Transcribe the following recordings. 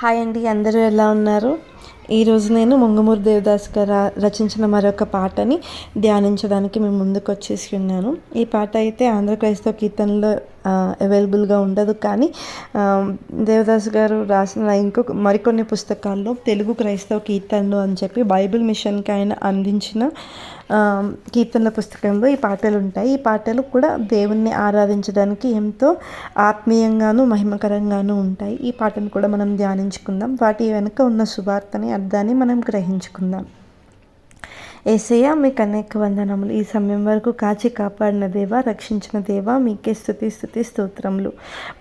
Hi అండి అందరూ ఎలా ఉన్నారు? ఈరోజు నేను మొంగమూరు దేవదాస్ గారు రచించిన మరొక పాటని ధ్యానించడానికి మేము ముందుకు వచ్చేసి ఉన్నాను. ఈ పాట అయితే ఆంధ్ర క్రైస్తవ కీర్తనలో అవైలబుల్గా ఉండదు. కానీ దేవదాస్ గారు రాసిన ఇంకొక మరికొన్ని పుస్తకాల్లో తెలుగు క్రైస్తవ కీర్తనలు అని చెప్పి బైబిల్ మిషన్కి ఆయన అందించిన కీర్తనల పుస్తకంలో ఈ పాటలు ఉంటాయి. ఈ పాటలు కూడా దేవుణ్ణి ఆరాధించడానికి ఎంతో ఆత్మీయంగాను మహిమకరంగాను ఉంటాయి. ఈ పాటను కూడా మనం ధ్యానించుకుందాం. వాటి వెనుక ఉన్న సువార్తని అర్థాన్ని మనం గ్రహించుకుందాం. ఏసయ్య మీకు అనేక వందనములు. ఈ సమయం వరకు కాచి కాపాడిన దేవ రక్షించిన దేవ మీకే స్థుతి స్థుతి స్తోత్రములు.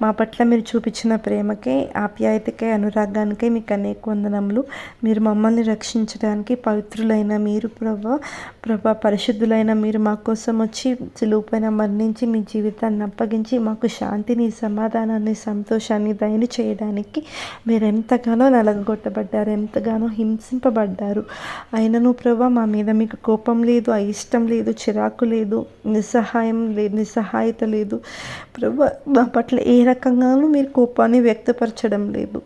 మా పట్ల మీరు చూపించిన ప్రేమకే ఆప్యాయతకే అనురాగానికే మీకు అనేక వందనములు. మీరు మమ్మల్ని రక్షించడానికి పవిత్రులైన మీరు ప్రభ ప్రభ పరిశుద్ధులైన మీరు మా కోసం వచ్చి సులువుపైన మరణించి మీ జీవితాన్ని అప్పగించి మాకు శాంతిని సమాధానాన్ని సంతోషాన్ని దయని చేయడానికి మీరు ఎంతగానో నలగొట్టబడ్డారు ఎంతగానో హింసింపబడ్డారు. అయినను ప్రభా మా మీద మీకు కోపం లేదు అయిష్టం లేదు చిరాకు లేదు నిస్సహాయం లేదు నిస్సహాయత లేదు. ప్రభు మా పట్ల ఏ రకంగానూ మీరు కోపాన్ని వ్యక్తపరచడం లేదు.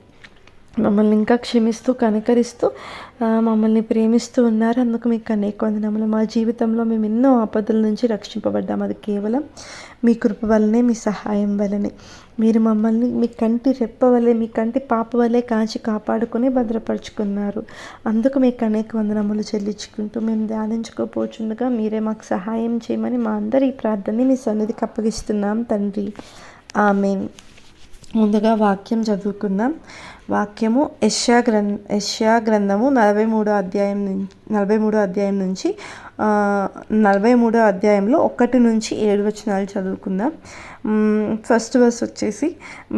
మమ్మల్ని ఇంకా క్షమిస్తూ కనికరిస్తూ మమ్మల్ని ప్రేమిస్తూ ఉన్నారు. అందుకు మీకు అనేక వందనములు. మా జీవితంలో మేము ఎన్నో ఆపదల నుంచి రక్షింపబడ్డాం. అది కేవలం మీ కృప వల్లనే మీ సహాయం వల్లనే. మీరు మమ్మల్ని మీ కంటి రెప్ప వల్లే మీ కంటి పాప వల్లే కాచి కాపాడుకొని భద్రపరుచుకున్నారు. అందుకు మీకు అనేక వందనములు చెల్లించుకుంటూ మేము ధ్యానించుకోపోచుండగా మీరే మాకు సహాయం చేయమని మా అందరి ఈ ప్రార్థనని మీ సన్నిధికి అప్పగిస్తున్నాం తండ్రి. ఆమెన్. ముందుగా వాక్యం చదువుకుందాం. వాక్యము యష్యా గ్రం యష్యా గ్రంథము నలభై మూడో అధ్యాయం నలభై మూడో అధ్యాయం నుంచి నలభై మూడో అధ్యాయంలో ఒకటి నుంచి ఏడు వచనాలు చదువుకుందాం. ఫస్ట్ వర్స్ వచ్చేసి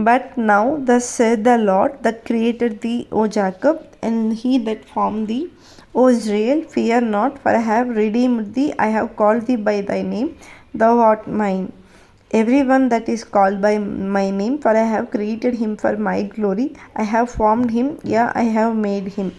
but now the said the lord that created thee O Jacob and he that form thee O Israel fear not for I have redeemed thee I have called thee by thy name the what mind every one that is called by my name, for I have created him for my glory. I have formed him, yeah, I have made him.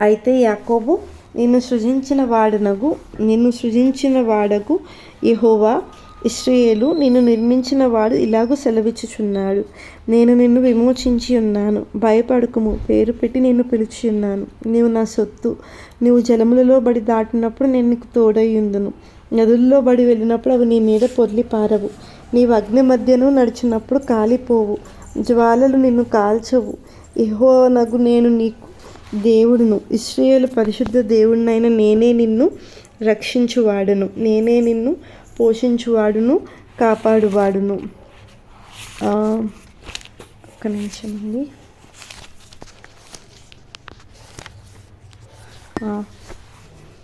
అయితే యాకోబు నిన్ను సృజించిన వాడనగు నిన్ను సృజించిన వాడకు యహోవా. ఇస్రాయేలు నిన్ను నిర్మించిన వాడు ఇలాగూ సెలవిచ్చుచున్నాడు. నేను నిన్ను విమోచించి ఉన్నాను. భయపడకుము. పేరు పెట్టి నేను పిలిచి ఉన్నాను. నీవు నా సొత్తు. నీవు జలములలో బడి దాటినప్పుడు నేను నీకు తోడై ఉందును. నదుల్లో బడి వెళ్ళినప్పుడు అవి నీ మీద పొర్లి పారవు. నీవు అగ్ని మధ్యను నడిచినప్పుడు కాలిపోవు. జ్వాలలు నిన్ను కాల్చవు. ఇహో నగు నేను నీకు దేవుడును. ఇస్రేయలు పరిశుద్ధ దేవుడినైన నేనే నిన్ను రక్షించువాడును. నేనే నిన్ను పోషించువాడును కాపాడువాడును. ఒక్క నిమిషం అండి.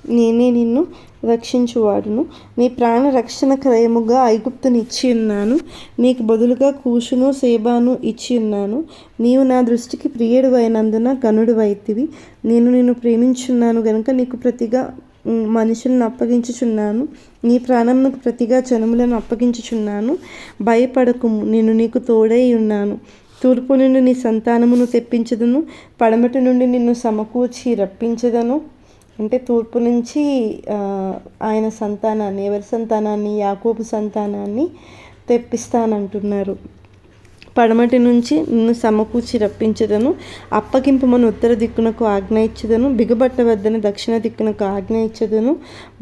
నేనే నిన్ను రక్షించువాడును. మీ ప్రాణ రక్షణ క్రయముగా ఐగుప్తునిచ్చి ఉన్నాను. నీకు బదులుగా కూషును సేబాను ఇచ్చి ఉన్నాను. నీవు నా దృష్టికి ప్రియుడు అయినందున గనుడు వైతివి నేను నిన్ను ప్రేమించున్నాను గనుక నీకు ప్రతిగా మనుషులను అప్పగించుచున్నాను. నీ ప్రాణమునకు ప్రతిగా జనములను అప్పగించుచున్నాను. భయపడకుము నేను నీకు తోడై ఉన్నాను. తూర్పు నుండి నీ సంతానమును తెప్పించదును. పడమటి నుండి నిన్ను సమకూర్చి రప్పించదను. అంటే తూర్పు నుంచి ఆయన సంతానాన్ని ఎవరి సంతానాన్ని యాకోబు సంతానాన్ని తెప్పిస్తానంటున్నారు. పడమటి నుంచి నిన్ను సమకూర్చి రప్పించదను అప్పగింపమని ఉత్తర దిక్కునకు ఆజ్ఞ ఇచ్చదను బిగబట్ట వద్దని దక్షిణ దిక్కునకు ఆజ్ఞ ఇచ్చదను.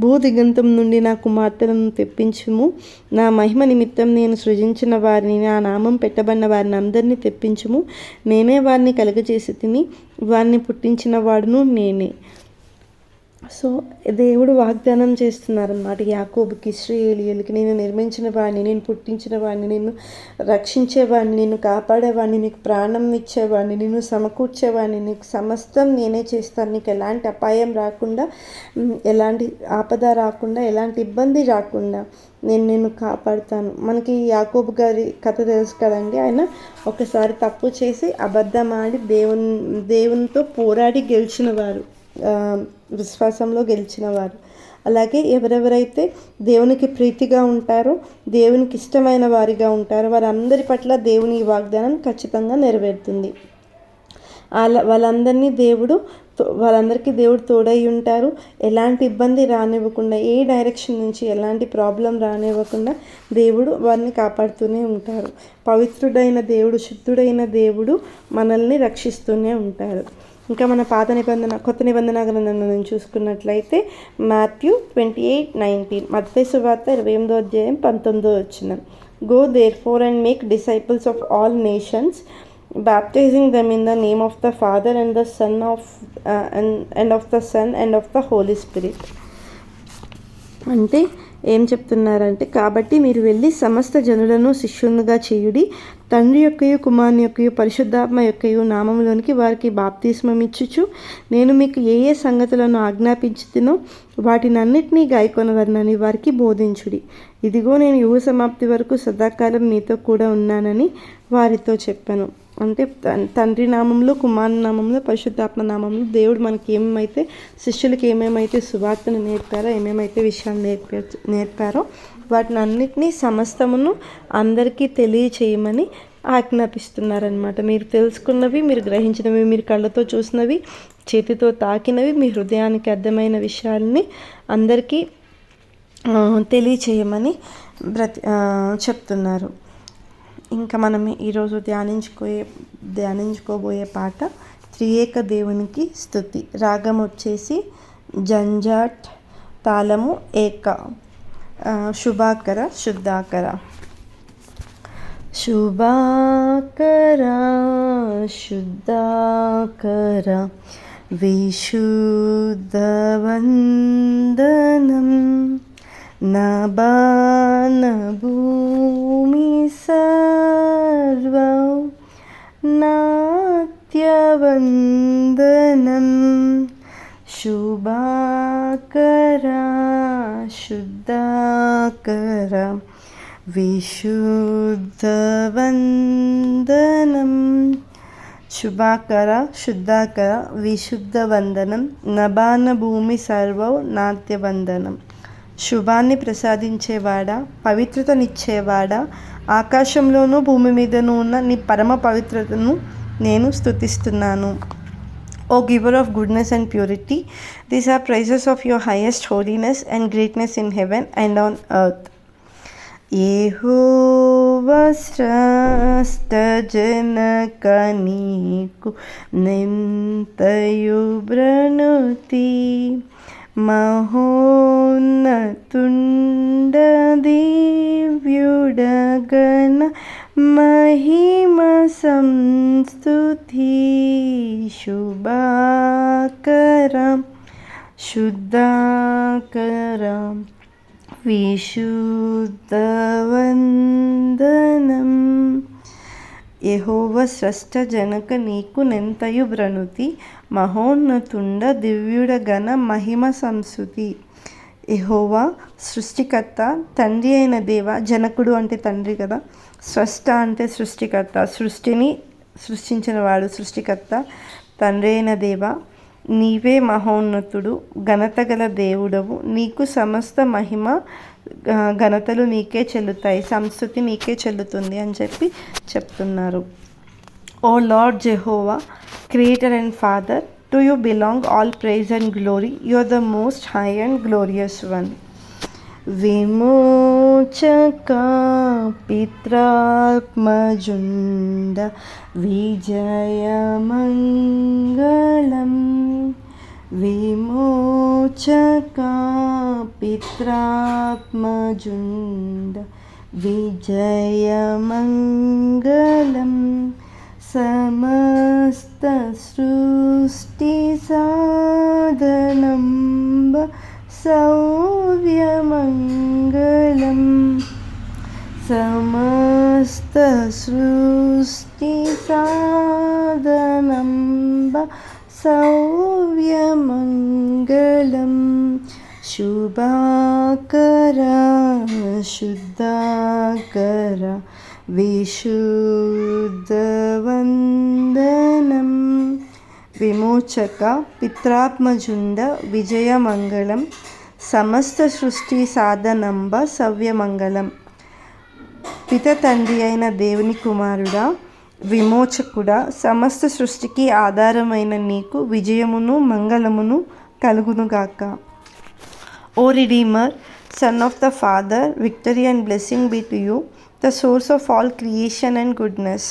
భూ దిగంతం నుండి నా కుమార్తెలను తెప్పించుము. నా మహిమ నిమిత్తం నేను సృజించిన వారిని నా నామం పెట్టబడిన వారిని అందరినీ తెప్పించుము. నేనే వారిని కలుగజేసి తిని వారిని పుట్టించిన వాడును నేనే. సో దేవుడు వాగ్దానం చేస్తున్నారన్నమాట. యాకోబుకి ఇస్రాయేలియలకి నేను నిర్మించిన వాడిని నేను పుట్టించిన వాడిని నేను రక్షించేవాడిని నేను కాపాడేవాడిని నీకు ప్రాణం ఇచ్చేవాడిని నేను సమకూర్చేవాడిని నీకు సమస్తం నేనే చేస్తాను. నీకు ఎలాంటి అపాయం రాకుండా ఎలాంటి ఆపద రాకుండా ఎలాంటి ఇబ్బంది రాకుండా నేను నేను కాపాడుతాను. మనకి యాకోబ్ గారి కథ తెలుసు కదండి. ఆయన ఒకసారి తప్పు చేసి అబద్ధమాడి దేవుని దేవునితో పోరాడి గెలిచిన వారు విశ్వాసంలో గెలిచిన వారు అలాగే ఎవరెవరైతే దేవునికి ప్రీతిగా ఉంటారో దేవునికి ఇష్టమైన వారిగా ఉంటారో వారందరి పట్ల దేవుని వాగ్దానం ఖచ్చితంగా నెరవేరుతుంది. వాళ్ళ వాళ్ళందరినీ దేవుడు వాళ్ళందరికీ దేవుడు తోడై ఉంటారు. ఎలాంటి ఇబ్బంది రానివ్వకుండా ఏ డైరెక్షన్ నుంచి ఎలాంటి ప్రాబ్లం రానివ్వకుండా దేవుడు వారిని కాపాడుతూనే ఉంటారు. పవిత్రుడైన దేవుడు శుద్ధుడైన దేవుడు మనల్ని రక్షిస్తూనే ఉంటారు. ఇంకా మన పాత నిబంధన కొత్త నిబంధన గ్రంథం చూసుకున్నట్లయితే మాథ్యూ ట్వంటీ ఎయిట్ నైన్టీన్ మత్తే సువార్త ఇరవై ఎనిమిదో అధ్యాయం పంతొమ్మిదో వచ్చిన go therefore and make disciples of all nations baptizing them in the name of the Father and the Son of uh, and, and of the Son and of the Holy Spirit. అంటే ఏం చెప్తున్నారంటే కాబట్టి మీరు వెళ్ళి సమస్త జనులను శిష్యునిగా చేయుడి తండ్రి యొక్కయు కుమారుని యొక్కయు పరిశుద్ధాత్మ యొక్కయు నామంలోనికి వారికి బాప్తిస్మం ఇచ్చుచు నేను మీకు ఏ ఏ సంగతులను ఆజ్ఞాపించుతునో వాటినన్నిటినీ గాయకొనవరనని వారికి బోధించుడి. ఇదిగో నేను యువ సమాప్తి వరకు సదాకాలం మీతో కూడా ఉన్నానని వారితో చెప్పాను. అంటే తండ్రి నామంలో కుమార్ నామంలో పరిశుద్ధాత్మ నామంలో దేవుడు మనకి ఏమేమైతే శిష్యులకి ఏమేమైతే సువార్తను నేర్పారో ఏమేమైతే విషయాలు నేర్పే నేర్పారో వాటిని అన్నిటినీ సమస్తమును అందరికీ తెలియచేయమని ఆజ్ఞాపిస్తున్నారనమాట మీరు తెలుసుకున్నవి మీరు గ్రహించినవి మీరు కళ్ళతో చూసినవి చేతితో తాకినవి మీ హృదయానికి అర్థమైన విషయాల్ని అందరికీ తెలియచేయమని బ్రతి చెప్తున్నారు. ఇంకా మనం ఈరోజు ధ్యానించుకోయే ధ్యానించుకోబోయే పాట త్రియేక దేవునికి స్థుతి రాగం వచ్చేసి జంజాట్ తాళము ఏక. శుభాకర శుద్ధాకర శుభాకర శుద్ధాకర విశుద్ధవందనం నభూమి సర్వ నాట్యవందనం శుభాకర శుద్ధాకర విశుద్ధవందనం. శుభాకర శుద్ధాకర విశుద్ధ వందనం నబాన భూమి సర్వ నాట్యవందనం. శుభాన్ని ప్రసాదించేవాడా పవిత్రతనిచ్చేవాడా? ఆకాశంలోనూ భూమి మీదనూ ఉన్న నీ పరమ పవిత్రతను నేను స్థుతిస్తున్నాను O giver of goodness and purity, these are praises of your highest holiness and greatness in heaven and on earth. ಯೇಹೋವಸ್ರಸ್ತಜನಕ ನೀಕು ನಿಂತೆಯು ಬ್ರಣುತಿ ಮಹೋನ್ನತುಂಡ ದಿವ್ಯುಡಗನ మహిమ సంస్తుతి శుభాకరం శుద్ధాకరం విశుద్ధవందనం. యహోవ స్రష్ట జనక నీకు నెంతయు వ్రణుతి మహోన్నతుండ దివ్యుడగణ మహిమ సంస్కృతి యహోవా సృష్టికర్త తండ్రి అయిన దేవ జనకుడు అంటే తండ్రి కదా స్రష్ట అంటే సృష్టికర్త. సృష్టిని సృష్టించిన వాడు సృష్టికర్త తండ్రి అయిన దేవ. నీవే మహోన్నతుడు ఘనత గల దేవుడవు. నీకు సమస్త మహిమ ఘనతలు నీకే చెల్లుతాయి. సంస్కృతి నీకే చెల్లుతుంది అని చెప్పి చెప్తున్నారు. O lord Jehovah creator and father to you belong all praise and glory. You are the most high and glorious one. विमोचका पित्रात्मजुण्ड विजयमङ्गलम् विमोचका पित्रात्मजुण्ड विजयमङ्गलं समस्तसृष्टिसाधनम्ब सौव्यमङ्गलं समस्तसृष्टि साधनं वा सौव्यमङ्गलं शुभाकर शुद्धकर विशुदवन्दनम् విమోచక పిత్రాత్మజుండ విజయమంగళం సమస్త సృష్టి సాధనంబ సవ్యమంగళం పిత తండ్రి అయిన దేవుని కుమారుడా విమోచకుడా సమస్త సృష్టికి ఆధారమైన నీకు విజయమును మంగళమును కలుగునుగాక. O redeemer son of the father victory and blessing be to you the source of all creation and goodness.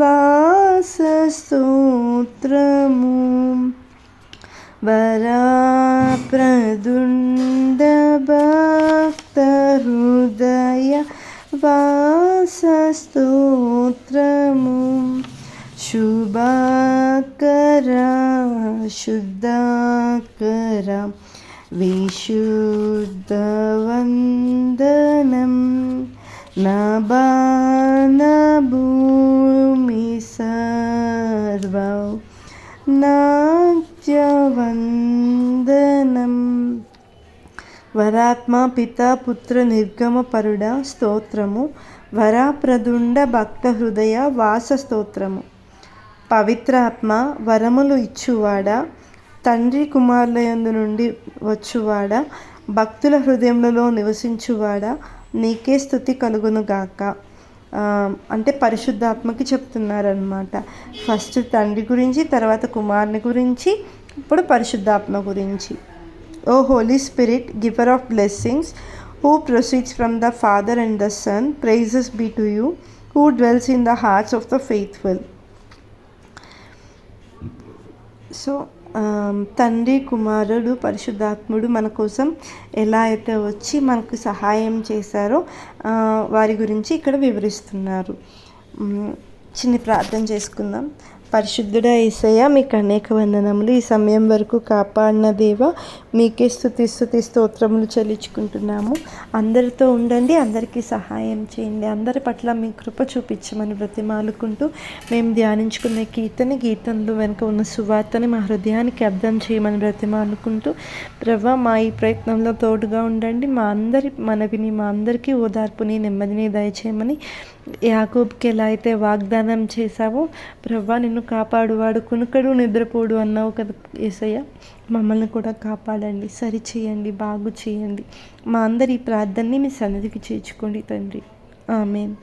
వాసస్తోత్రము వరా భక్త హృదయ వాసస్తోత్రము శుభాకర శుద్ధాకర విశుద్ధవందనం నభూమి సర్వ నాట్యవందనం. వరాత్మ పిత పుత్ర నిర్గమ పరుడ స్తోత్రము వరాప్రదుండ భక్త హృదయ వాస స్తోత్రము. పవిత్రాత్మ వరములు ఇచ్చువాడ తండ్రి కుమారులయందు నుండి వచ్చువాడ భక్తుల హృదయములలో నివసించువాడ నీకే స్థుతి కలుగునుగాక అంటే పరిశుద్ధాత్మకి చెప్తున్నారనమాట ఫస్ట్ తండ్రి గురించి తర్వాత కుమారుని గురించి ఇప్పుడు పరిశుద్ధాత్మ గురించి. O holy spirit giver of blessings who proceeds from the father and the son praises be to you who dwells in the hearts of the faithful. So తండ్రి కుమారుడు పరిశుద్ధాత్ముడు మన కోసం ఎలా అయితే వచ్చి మనకు సహాయం చేశారో వారి గురించి ఇక్కడ వివరిస్తున్నారు. చిన్న ప్రార్థన చేసుకుందాం. పరిశుద్ధుడ ఏసయ్య మీకు అనేక వందనములు. ఈ సమయం వరకు కాపాడిన దేవ మీకే స్థుతి స్థుతి స్తోత్రములు చెల్లించుకుంటున్నాము. అందరితో ఉండండి అందరికీ సహాయం చేయండి. అందరి పట్ల మీ కృప చూపించమని బ్రతిమాలుకుంటూ మేము ధ్యానించుకునే కీర్తన గీతనలు వెనుక ఉన్న సువార్తని మా హృదయానికి అర్థం చేయమని బ్రతిమాలుకుంటూ ప్రభా మా ఈ ప్రయత్నంలో తోడుగా ఉండండి. మా అందరి మనవిని మా అందరికీ ఓదార్పుని నెమ్మదిని దయచేయమని యాకూబ్కి ఎలా అయితే వాగ్దానం చేశావో ప్రవ్వా నిన్ను కాపాడువాడు కునుకడు నిద్రపోడు అన్నావు కదా ఏసయ్య. మమ్మల్ని కూడా కాపాడండి సరి చేయండి బాగు చేయండి. మా అందరి ప్రార్థనని మీ సన్నిధికి చేర్చుకోండి తండ్రి. ఆమెన్.